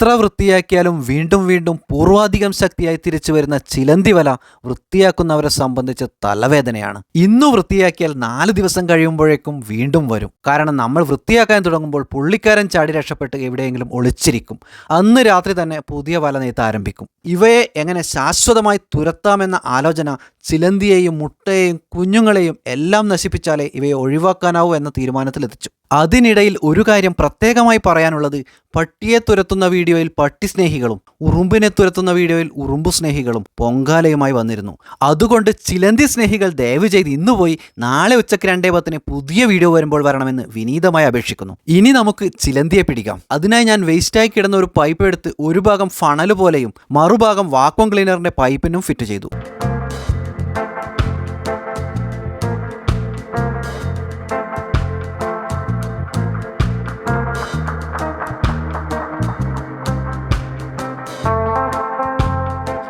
എത്ര വൃത്തിയാക്കിയാലും വീണ്ടും വീണ്ടും പൂർവാധികം ശക്തിയായി തിരിച്ചു വരുന്ന ചിലന്തി വല വൃത്തിയാക്കുന്നവരെ സംബന്ധിച്ച് തലവേദനയാണ്. ഇന്നു വൃത്തിയാക്കിയാൽ നാല് ദിവസം കഴിയുമ്പോഴേക്കും വീണ്ടും വരും. കാരണം നമ്മൾ വൃത്തിയാക്കാൻ തുടങ്ങുമ്പോൾ പുള്ളിക്കാരൻ ചാടി രക്ഷപ്പെട്ട് എവിടെയെങ്കിലും ഒളിച്ചിരിക്കും. അന്ന് രാത്രി തന്നെ പുതിയ വല നെയ്ത്ത് ആരംഭിക്കും. ഇവയെ എങ്ങനെ ശാശ്വതമായി തുരത്താമെന്ന ആലോചന ചിലന്തിയെയും മുട്ടയെയും കുഞ്ഞുങ്ങളെയും എല്ലാം നശിപ്പിച്ചാലേ ഇവയെ ഒഴിവാക്കാനാവൂ എന്ന തീരുമാനത്തിലെത്തിച്ചു. അതിനിടയിൽ ഒരു കാര്യം പ്രത്യേകമായി പറയാനുള്ളത് പട്ടിയെ തുരത്തുന്ന വീഡിയോയിൽ പട്ടി സ്നേഹികളും ഉറുമ്പിനെ തുരത്തുന്ന വീഡിയോയിൽ ഉറുമ്പു സ്നേഹികളും പൊങ്കാലയുമായി വന്നിരുന്നു. അതുകൊണ്ട് ചിലന്തി സ്നേഹികൾ ദയവ് ചെയ്ത് ഇന്ന് പോയി നാളെ ഉച്ചയ്ക്ക് രണ്ടേ പത്തിന് പുതിയ വീഡിയോ വരുമ്പോൾ വരണമെന്ന് വിനീതമായി അപേക്ഷിക്കുന്നു. ഇനി നമുക്ക് ചിലന്തിയെ പിടിക്കാം. അതിനായി ഞാൻ വേസ്റ്റായി കിടന്ന ഒരു പൈപ്പ് എടുത്ത് ഒരു ഭാഗം ഫണൽ പോലെയും മറുഭാഗം വാക്വം ക്ലീനറിന്റെ പൈപ്പിനും ഫിറ്റ് ചെയ്തു.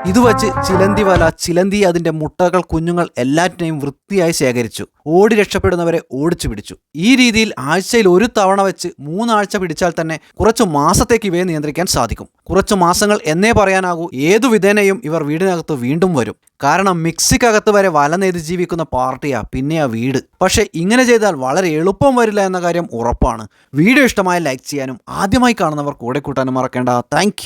ഇത് വച്ച് ചിലന്തി വല ചിലന്തി അതിന്റെ മുട്ടകൾ കുഞ്ഞുങ്ങൾ എല്ലാറ്റിനെയും വൃത്തിയായി ശേഖരിച്ചു. ഓടി രക്ഷപ്പെടുന്നവരെ ഓടിച്ചു പിടിച്ചു. ഈ രീതിയിൽ ആഴ്ചയിൽ ഒരു തവണ വെച്ച് മൂന്നാഴ്ച പിടിച്ചാൽ തന്നെ കുറച്ചു മാസത്തേക്ക് ഇവയെ നിയന്ത്രിക്കാൻ സാധിക്കും. കുറച്ചു മാസങ്ങൾ എന്നേ പറയാനാകൂ ഏതു വിധേനയും ഇവർ വീടിനകത്ത് വീണ്ടും വരും. കാരണം മിക്സിക്കകത്ത് വരെ വല നെയ്ത് ജീവിക്കുന്ന പാർട്ടിയാ പിന്നെ ആ വീട്. പക്ഷേ ഇങ്ങനെ ചെയ്താൽ വളരെ എളുപ്പം വരില്ല എന്ന കാര്യം ഉറപ്പാണ്. വീഡിയോ ഇഷ്ടമായ ലൈക്ക് ചെയ്യാനും ആദ്യമായി കാണുന്നവർ കൂടെ കൂട്ടാനും മറക്കേണ്ട. താങ്ക്